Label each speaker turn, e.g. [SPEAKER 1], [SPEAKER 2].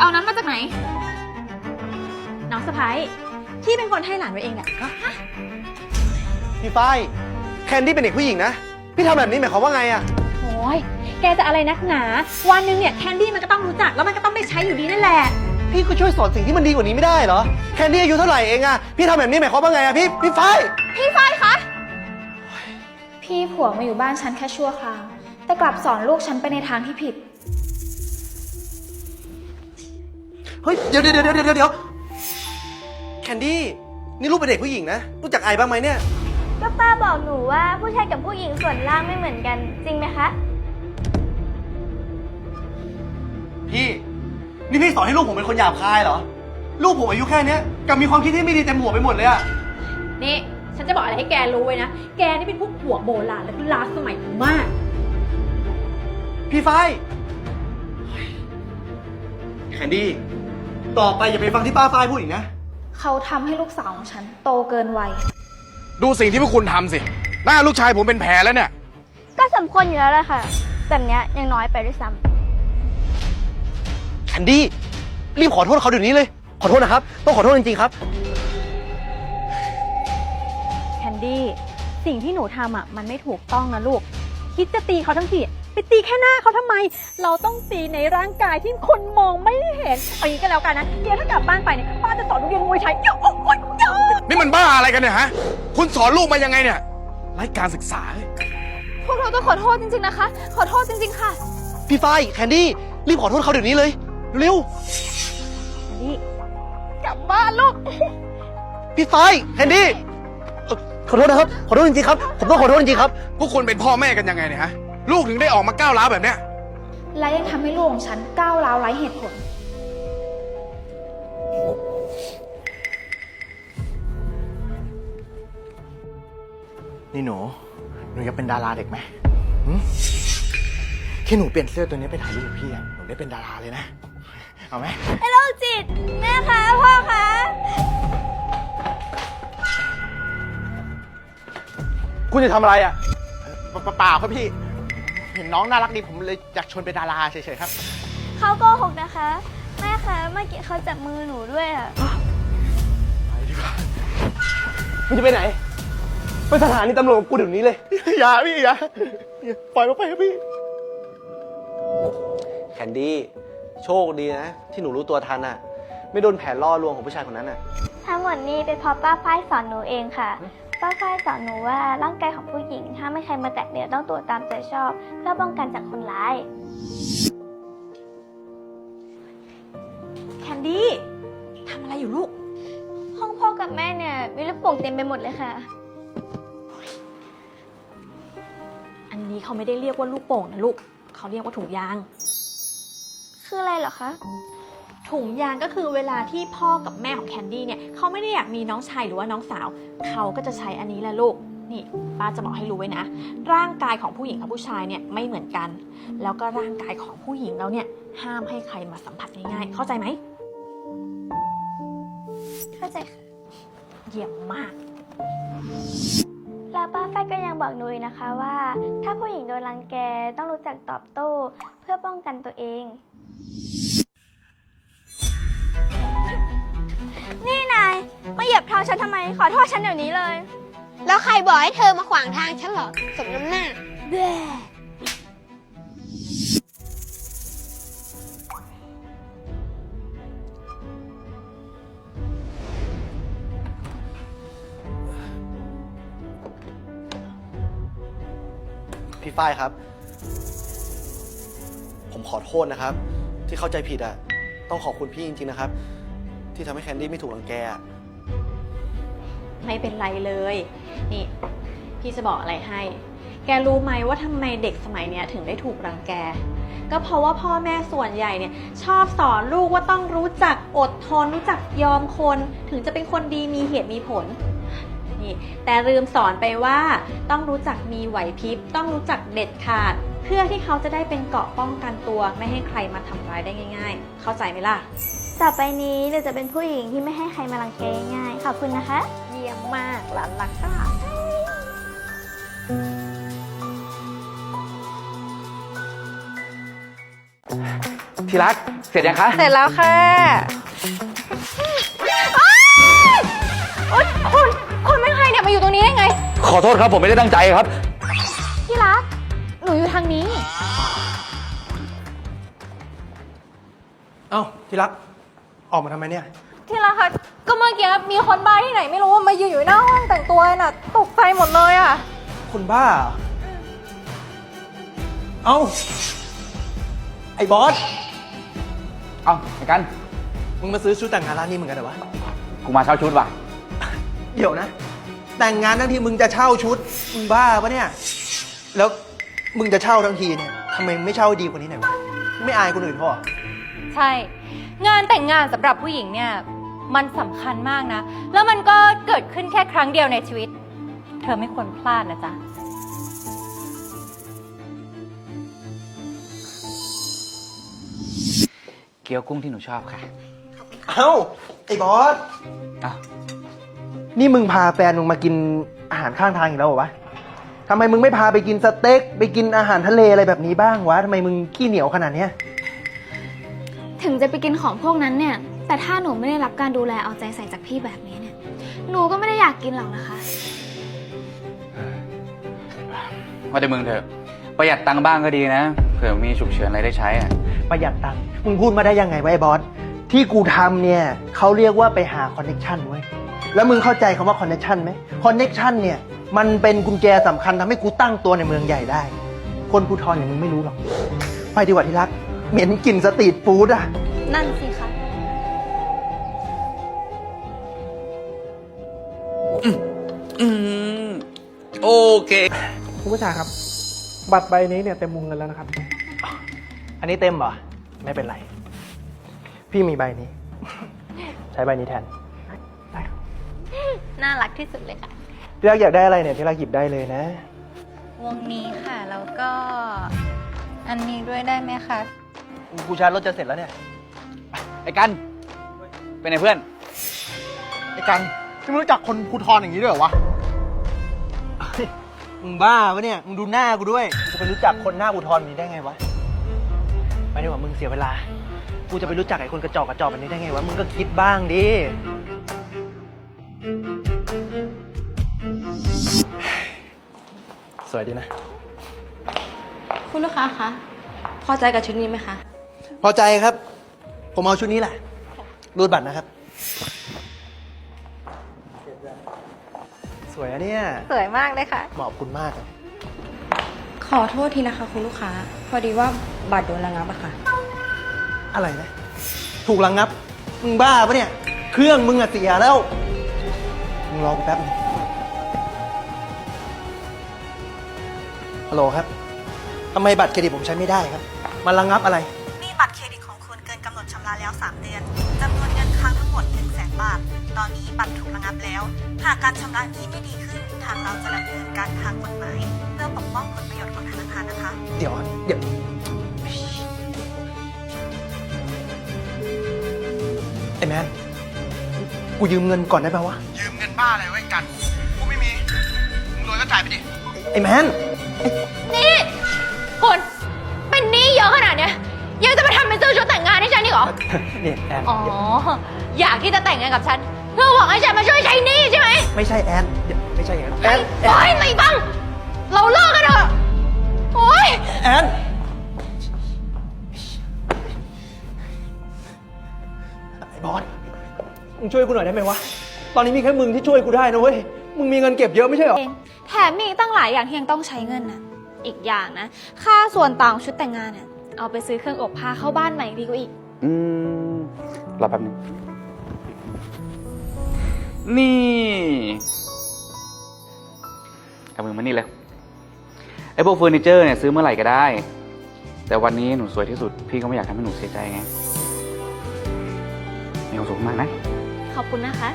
[SPEAKER 1] เอานั้นมาจากไหน
[SPEAKER 2] น้องสะพ้ายพี่เป็นคนให้หลานไว้เองแหละ
[SPEAKER 3] พี่ฝ้ายแคนดี้เป็นเด็กผู้หญิงนะ พี่ทำแบบนี้หมายความว่าไงอะ
[SPEAKER 2] โอ้ยแกจะอะไรนักหนา วันหนึงเนี่ยแคนดี้มันก็ต้องรู้จักแล้วมันก็ต้องได้ใช้อยู่ดีนั่นแหละ
[SPEAKER 3] พี่ก็ช่วยสอนสิ่งที่มันดีกว่านี้ไม่ได้เหรอ แคนดี้อายุเท่าไหร่เองอะพี่ทำแบบนี้หมายความว่าไงอะพี่ พี่ฝ้าย
[SPEAKER 1] พี่ฝ้ายคะ
[SPEAKER 4] พี่ผัวมาอยู่บ้านฉันแค่ชั่วคราว แต่กลับสอนลูกฉันไปในทางที่ผิด
[SPEAKER 3] ฮ้ย เดี๋ยวเดี๋ยวเดี๋ยวเดี๋ยวเดี๋ยวแคนดี้ นี่ลูกเป็นเด็กผู้หญิงนะ รู้จักไอบ้างไหมเนี่ย
[SPEAKER 5] ก็ป้าบอกหนูว่าผู้ชายกับผู้หญิงส่วนล่างไม่เหมือนกัน จริงไหมคะ
[SPEAKER 3] พี่ นี่พี่สอนให้ลูกผมเป็นคนหยาบคายเหรอ ลูกผมอายุแค่เนี้ยกลับมีความคิดที่ไม่ดีเต็มหัวไปหมดเลยอะ
[SPEAKER 2] นี่ ฉันจะบอกอะไรให้แกรู้ไว้นะ แกนี่เป็นพวกผัวโบราณและล้าสมัยมาก
[SPEAKER 3] พี่ฝ้ายแคนดี้ ต่อไปอย่าไปฟังที่ป้าฝ้ายพูดอีกนะ
[SPEAKER 4] เขาทำให้ลูกสาวของฉันโตเกินวัย
[SPEAKER 6] ดูสิ่งที่พวกคุณทำสิ หน้าลูกชายผมเป็นแผลแล้วเนี่ย
[SPEAKER 5] ก็สมควรอยู่แล้วแหละค่ะ แบบเนี้ยยังน้อยไปด้วยซ้ำ
[SPEAKER 3] แคนดี้รีบขอโทษเขาเดี๋ยวนี้เลย ขอโทษนะครับ ต้องขอโทษจริงๆครับ
[SPEAKER 2] แคนดี้ สิ่งที่หนูทำอะ มันไม่ถูกต้องนะลูก คิดจะตีเขาทั้งที ไปตีแค่หน้าเขาทำไม เราต้องตีในร่างกายที่คนมองไม่เห็นเอาอย่างนี้ก็แล้วกันนะเดี๋ยวถ้ากลับบ้านไปเนี่ยป้าจะสอนลูกเรียนมวยไทยเยอะโอ๊ยเยอะ
[SPEAKER 6] นี่มันบ้าอะไรกันเนี่ยฮะ คุณสอนลูกมายังไงเนี่ยไร้การศึกษาเลย
[SPEAKER 1] พวกเราต้องขอโทษจริงๆนะคะ ขอโทษจริง ๆ ค่ะ
[SPEAKER 3] พี่ฝ้ายแคนดี้รีบขอโทษเขาเดี๋ยวนี้เลยเร็ว
[SPEAKER 2] แคนดี้
[SPEAKER 1] กลับบ้านลูก
[SPEAKER 3] ๆพี่ฝ้ายแคนดี้เอ่อขอโทษนะครับ ขอโทษจริงๆครับ ผมต้องขอโทษจริงๆครับ
[SPEAKER 6] พวกคุณเป็นพ่อแม่กันยังไงเนี่ยฮะ ลูกถึงได้ออกมาก้าวร้าวแบบเนี้ย
[SPEAKER 4] และยังทำให้ลูกของฉันก้าวร้าวไร้เหตุผล
[SPEAKER 7] นี่หนู หนูอยากเป็นดาราเด็กไหมหึแค่หนูเปลี่ยนเสื้อตัวนี้ไปถ่ายรูปกับพี่อะหนูได้เป็นดาราเลยนะ เอาไหม
[SPEAKER 5] ไอ้โรคจิต แม่คะ พ่อคะ
[SPEAKER 3] คุณจะทำอะไรอะ
[SPEAKER 7] เปล่าเปล่าครับพี่ เห็นน้องน่ารักดีผมเลยอยากชวนเป็นดาราเฉยๆครับ
[SPEAKER 5] เขาโกหกนะคะ แม่คะเมื่อกี้เขาจับมือหนูด้วยอะ
[SPEAKER 3] มึงจะไปไหน ไปสถานีตำรวจกับกูเดี๋ยวนี้เลย
[SPEAKER 7] อย่าพี่อย่าอย่าปล่อยมาไปครับพี่
[SPEAKER 3] แคนดี้โชคดีนะ ที่หนูรู้ตัวทันอะ ไม่โดนแผนล่อลวงของผู้ชายคนนั้นอะ
[SPEAKER 5] ทั้งหมดนี้เป็นเพราะป้าฝ้ายสอนหนูเองค่ะ ป้าฝ้ายสอนหนูว่าร่างกายของผู้หญิงห้ามไม่ใครมาแตะเนื้อต้องตัวตามใจชอบ เพื่อป้องกันจากคนร้าย
[SPEAKER 2] แคนดี้ทำอะไรอยู่ลูก
[SPEAKER 5] ห้องพ่อกับแม่เนี่ยมีลูกโป่งเต็มไปหมดเลยค่ะ
[SPEAKER 2] อันนี้เขาไม่ได้เรียกว่าลูกโป่งนะลูก เขาเรียกว่าถุงยาง
[SPEAKER 5] คืออะไรเหรอคะ
[SPEAKER 2] ถุงยางก็คือเวลาที่พ่อกับแม่ของแคนดี้เนี่ยเขาไม่ได้อยากมีน้องชายหรือว่าน้องสาว เขาก็จะใช้อันนี้แหละลูกนี่ป้าจะบอกให้รู้ไว้นะ ร่างกายของผู้หญิงกับผู้ชายเนี่ยไม่เหมือนกัน แล้วก็ร่างกายของผู้หญิงเราเนี่ยห้ามให้ใครมาสัมผัสง่ายๆ เข้าใจไหม
[SPEAKER 5] เข้าใจค่ะ
[SPEAKER 2] เยี่ยมมาก
[SPEAKER 5] แล้วป้าฝ้ายก็ยังบอกหนูอีกนะคะว่า ถ้าผู้หญิงโดนรังแกต้องรู้จักตอบโต้เพื่อป้องกันตัวเอง นี่นายมาเหยียบเท้าฉันทำไม ขอโทษฉันเดี๋ยวนี้เลย
[SPEAKER 8] แล้วใครบอกให้เธอมาขวางทางฉันเหรอ สมน้ำหน้า
[SPEAKER 3] พี่ฝ้ายครับ ผมขอโทษนะครับ ที่เข้าใจผิดอะต้องขอบคุณพี่จริงๆนะครับ ที่ทำให้แคนดี้ไม่ถูกรังแกอะ
[SPEAKER 2] ไม่เป็นไรเลย นี่ พี่จะบอกอะไรให้ แกรู้ไหมว่าทำไมเด็กสมัยเนี้ยถึงได้ถูกรังแก ก็เพราะว่าพ่อแม่ส่วนใหญ่เนี่ย ชอบสอนลูกว่าต้องรู้จักอดทน รู้จักยอมคน ถึงจะเป็นคนดีมีเหตุมีผล นี่ แต่ลืมสอนไปว่าต้องรู้จักมีไหวพริบ ต้องรู้จักเด็ดขาด เพื่อที่เขาจะได้เป็นเกราะป้องกันตัว ไม่ให้ใครมาทำร้ายได้ง่าย ๆ เข้าใจไหมล่ะ
[SPEAKER 5] ต่อไปนี้เราจะเป็นผู้หญิงที่ไม่ให้ใครมารังแกง่ายๆขอบคุณนะคะ
[SPEAKER 2] เยี่ยมมากหลานรักค่ะ
[SPEAKER 3] ที่รัก
[SPEAKER 9] เสร็จยังคะ
[SPEAKER 10] เสร็จแล้วค่ะโอ๊ยคุณคุณเป็นใครเนี่ยมาอยู่ตรงนี้ได้ไง
[SPEAKER 9] ขอโทษครับผมไม่ได้ตั้งใจครับ
[SPEAKER 11] ที่รัก หนูอยู่ทางนี้
[SPEAKER 7] เอ้าที่รัก ออกมาทำไมเนี่ย
[SPEAKER 10] ที่รักค่ะก็เมื่อกี้มีคนบ้าที่ไหนไม่รู้มายืนอยู่หน้าห้องแต่งตัวน่ะ ตกใจหมดเลยอะ
[SPEAKER 7] คนบ้าเหรอเอ้า ไอ้บอส
[SPEAKER 9] เอาไอ้กัน
[SPEAKER 7] มึงมาซื้อชุดแต่งงานร้านนี้เหมือนกันเหรอวะ
[SPEAKER 9] กูมาเช่าชุดว่ะ
[SPEAKER 7] เดี๋ยวนะ แต่งงานทั้งทีมึงจะเช่าชุด มึงบ้าปะเนี่ย แล้วมึงจะเช่าทั้งทีเนี่ยทำไมไม่เช่าดีกว่านี้หน่อยวะ ไม่อายคนอื่นเขาเหรอ
[SPEAKER 10] ใช่ งานแต่งงานสำหรับผู้หญิงเนี่ย มันสำคัญมากนะ แล้วมันก็เกิดขึ้นแค่ครั้งเดียวในชีวิต เธอไม่ควรพลาดนะจ๊ะ
[SPEAKER 9] เกี๊ยวกุ้งที่หนูชอบค่ะ
[SPEAKER 7] เอ้า ไอ้บอส
[SPEAKER 9] อ้าว
[SPEAKER 7] นี่มึงพาแฟนมึงมากินอาหารข้างทางอีกแล้วเหรอวะทำไมมึงไม่พาไปกินสเต็ก ไปกินอาหารทะเลอะไรแบบนี้บ้างวะทำไมมึงขี้เหนียวขนาดเนี้ย
[SPEAKER 11] ถึงจะไปกินของพวกนั้นเนี่ย แต่ถ้าหนูไม่ได้รับการดูแลเอาใจใส่จากพี่แบบนี้เนี่ย หนูก็ไม่ได้อยากกินหรอกนะคะ
[SPEAKER 9] ว่าแต่มึงเถอะ ประหยัดตังค์บ้างก็ดีนะ เผื่อมีฉุกเฉินอะไรได้ใช้อะ
[SPEAKER 7] ประหยัดตังค์มึงพูดมาได้ยังไงวะไอ้บอส ที่กูทำเนี่ยเขาเรียกว่าไปหาคอนเน็ชันเว้ย แล้วมึงเข้าใจคำว่าคอนเน็ชันไหมคอนเน็ชันเนี่ยมันเป็นกุญแจสำคัญทำให้กูตั้งตัวในเมืองใหญ่ได้ คนภูทรอย่างมึงไม่รู้หรอก ไปดีกว่าที่รัก เหม็นกลิ่นสตรีทฟู้ดอะ
[SPEAKER 11] นั่นสิคะ
[SPEAKER 9] อืม โอเค
[SPEAKER 12] คุณผู้ชายครับ บัตรใบนี้เนี่ยเต็มวงเงินแล้วนะครับ
[SPEAKER 7] อันนี้เต็มเหรอ ไม่เป็นไร พี่มีใบนี้ ใช้ใบนี้แทน ได้ครับ
[SPEAKER 10] น่ารักที่สุดเลยค่ะ
[SPEAKER 7] ที่รักอยากได้อะไรเนี่ยที่รักหยิบได้เลยนะ
[SPEAKER 10] วงนี้ค่ะ แล้วก็ อันนี้ด้วยได้ไหมคะ
[SPEAKER 7] กูชาร์จรถจะเสร็จแล้วเนี่ย
[SPEAKER 9] ไอ้กัน เป็นไงเพื่อน
[SPEAKER 7] ไอ้กันที่มึงรู้จักคนภูทรอย่างนี้ด้วยเหรอวะเฮ้ยมึงบ้าปะเนี่ย มึงดูหน้ากูด้วยกูจะไปรู้จักคนหน้าภูทรแบบนี้ได้ไงวะ ไปดีกว่ามึงเสียเวลา กูจะไปรู้จักไอ้คนกระจอกกระจอกแบบนี้ได้ไงวะ มึงก็คิดบ้างดิ สวยดีนะ
[SPEAKER 10] คุณลูกค้าคะ พอใจกับชุดนี้ไหมคะ
[SPEAKER 7] พอใจครับ ผมเอาชุดนี้แหละ รูดบัตรนะครับ สวยอะเนี่ย
[SPEAKER 10] สวยมากเลยค่ะ
[SPEAKER 7] เหมาะกับคุณมากอะ
[SPEAKER 13] ขอโทษทีนะคะคุณลูกค้า พอดีว่าบัตรโดนระงับอะค่ะ
[SPEAKER 7] อะไรนะ ถูกระงงับ มึงบ้าปะเนี่ย เครื่องมึงอะเสียแล้ว มึงรอกูแป๊บนึงฮัลโหลครับทำไมบัตรเครดิตผมใช้ไม่ได้ครับ มันระงงับอะไร
[SPEAKER 13] นี่ บัตรเครดิตของคุณเกินกำหนดชำระแล้ว 3 เดือนจำนวนเงินค้างทั้งหมด 1 0 0 0 0แบาท ตอนนี้บัตรถูกระงับแล้ว หากการชำระหนี้ไม่ดีขึ้น ทางเราจะดำเนินการทางกฎหมายเพื่อปกป้องผลประโยชน์ของธนาคารนะคะ
[SPEAKER 7] เดี๋ยวเดี๋ยวไอ้แมนกูยืมเงินก่อนได้ป่าวะ
[SPEAKER 14] ยืมเงินบ้าอะไรไว้กัน กูไม่มี มึงรวยก็จ่ายไปดิ
[SPEAKER 7] ไอ้แมน
[SPEAKER 10] นี่ อีกเหรอ
[SPEAKER 7] เนี่ยแอน
[SPEAKER 10] อ๋อ อยากที่จะแต่งงานกับฉัน เพื่อหวังให้ฉันมาช่วยใช้หนี้ใช่ไหม
[SPEAKER 7] ไม่ใช่แอนเดี๋ยวไม่ใช่แอนแอนแอ
[SPEAKER 10] โอ๊
[SPEAKER 7] น
[SPEAKER 10] ยไม่บ้างเราเลิกกันเถอะโอ๊ย
[SPEAKER 7] แอนไอ้บอสมึงช่วยกูหน่อยได้ไหมวะ ตอนนี้มีแค่มึงที่ช่วยกูได้นะเว้ย มึงมีเงินเก็บเยอะไม่ใช่เหรอ
[SPEAKER 11] เองแถมมีอีกตั้งหลายอย่างที่ยังต้องใช้เงินน่ะ อีกอย่างนะ ค่าส่วนต่างของชุดแต่งงานน่ะ เอาไปซื้อเครื่องอบผ้าเข้าบ้านใหม่ดีกว่าอีก
[SPEAKER 9] อืมรอแป๊บนึง นี่เอามือมานี่เลยไอ้พวกเฟอร์นิเจอร์เนี่ยซื้อเมื่อไหร่ก็ได้ แต่วันนี้หนูสวยที่สุด พี่ก็ไม่อยากทำให้หนูเสียใจไงมีความสุขมากนะ
[SPEAKER 11] ขอบคุณนะคะ